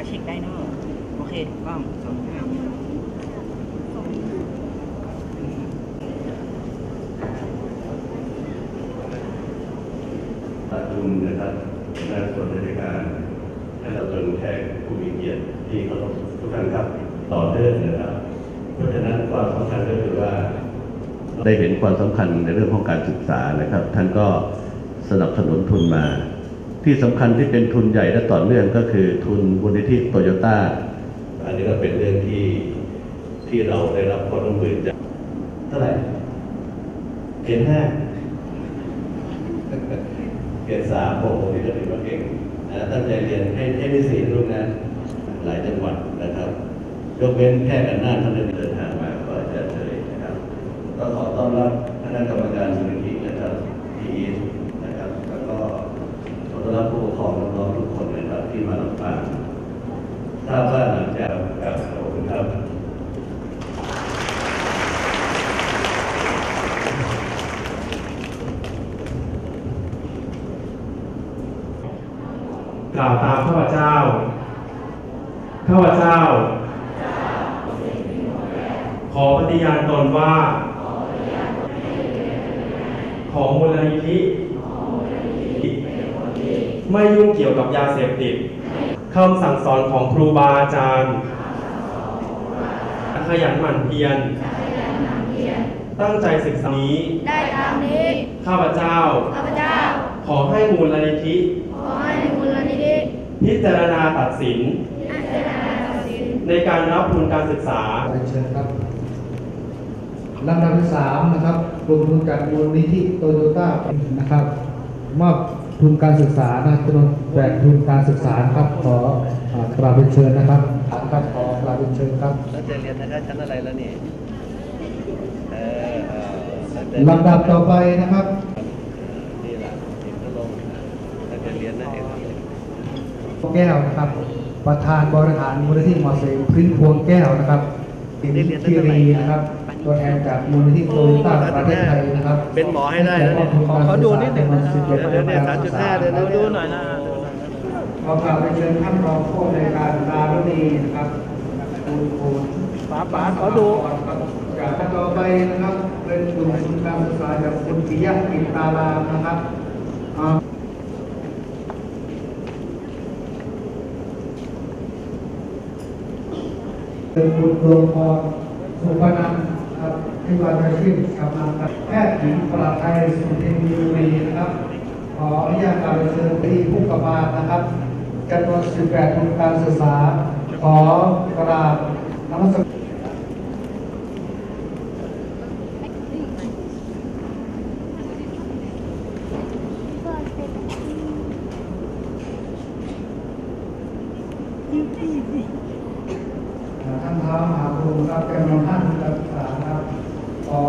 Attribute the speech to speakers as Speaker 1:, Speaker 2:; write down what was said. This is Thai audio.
Speaker 1: มาเช็คได้เนอะโอเค
Speaker 2: ถูกต้องสองห้า
Speaker 1: คุณนะครับงานส่วนราชการให้เราจนแขกผู้มีเกียรติที่เขาทุกท่านครับต่อเนื่องนะครับ เพราะฉะนั้นความสำคัญก็คือว่าได้เห็นความสำคัญในเรื่องของการศึกษานะครับ ท่านก็สนับสนุนทุนมา ที่สำคัญที่เป็นทุนใหญ่และต่อเนื่องก็คือทุนมูลนิธิโตโยต้า อันนี้ก็เป็นเรื่องที่ที่เราได้รับความร่วมมือจากเท่าไหร่เกณฑ์ห้าเกรดสามโอ้โหนี่ก็ถือว่าเก่งนะตั้งใจเรียนให้ให้ได้สี่ลูกนะหลายจังหวัดนะครับ ยกเว้นแค่กันหน้าท่านเดินทางมาก็จะเฉยนะครับ ก็ขอต้อนรับคณะกรรมการมูลนิธินะครับที่ มาลำปางทราบว่าหลังจากกับขอบคุณครับ
Speaker 3: กล่าวตามข้าพเจ้า ข้าพเจ้า ขอปฏิญาณตนว่า ของมูลนิธิไม่ยุ่งเกี่ยวกับยาเสพติด คำสั่งสอนของครูบาอาจารย์ขยันหมั่นเพียร ตั้งใจศึกษานี้
Speaker 4: ได้ตามนี้
Speaker 3: ข้าพเจ้า
Speaker 4: ข้าพเจ้า
Speaker 3: ขอให้มูลนิธิ
Speaker 4: ขอให้มูลนิธิ
Speaker 3: พิจารณาตัดสิน
Speaker 4: พิจารณาตัดสิน
Speaker 3: ในการรับทุนการศึกษา
Speaker 5: เรียนเชิญครับลำดับที่สามนะครับกลุ่มทุนจากมูลนิธิโตโยต้านะครับ มอบ ทุนการศึกษานะจำนวนแบกทุนการศึกษานะครับขออ่ากราบเรียนเชิญนะครับครับขอกราบเรียนเชิญครับ
Speaker 1: แล้วจะเรียนนะครับชั้นอะไรแล้วนี่เออเออ
Speaker 5: ลำดับต่อไปนะครับ
Speaker 1: นี่แหละเอกลงแล้วจะเรียนนะเอก
Speaker 5: แก้วนะครับ ประธานบริหารมูลนิธิหมอเสงพื้นพวงแก้วนะครับที่รีนะครับ ตัวแทนจากมูลนิธิโตโยต้าประเทศไทยนะครับ
Speaker 1: เป็นหมอให้ได้นะเนี่ย
Speaker 5: ขอเขาดูนิดหนึ่งนะ
Speaker 1: เดี๋ยวเดี๋ยวเนี่ย3.5เดี๋ยวดูดูหน่อยนะ
Speaker 5: ขอกราบเรียนเชิญท่านรองผู้ในวยการดารุณีนะครับคุณครู
Speaker 6: ป๋าป๋าขอดู
Speaker 5: จากท่านต่อไปนะครับ เป็นกลุ่มทุนการศึกษาจากคุณปิยะกินตารามนะครับอ่าเป็นคุณดวงพรสุพนันท์ ครับที่ว่าอาชีพกำลังแพทย์หญิงปลาไทยสุเทนยูรีนะครับ ขออนุญาตกาวเชิญที่ผู้กำกับนะครับจำนวน18ทุนการศึกษา ขอกราบนมัสการ ท่านท้ามหาภูมิครับเป็นนท่านการศึกษาครับขอ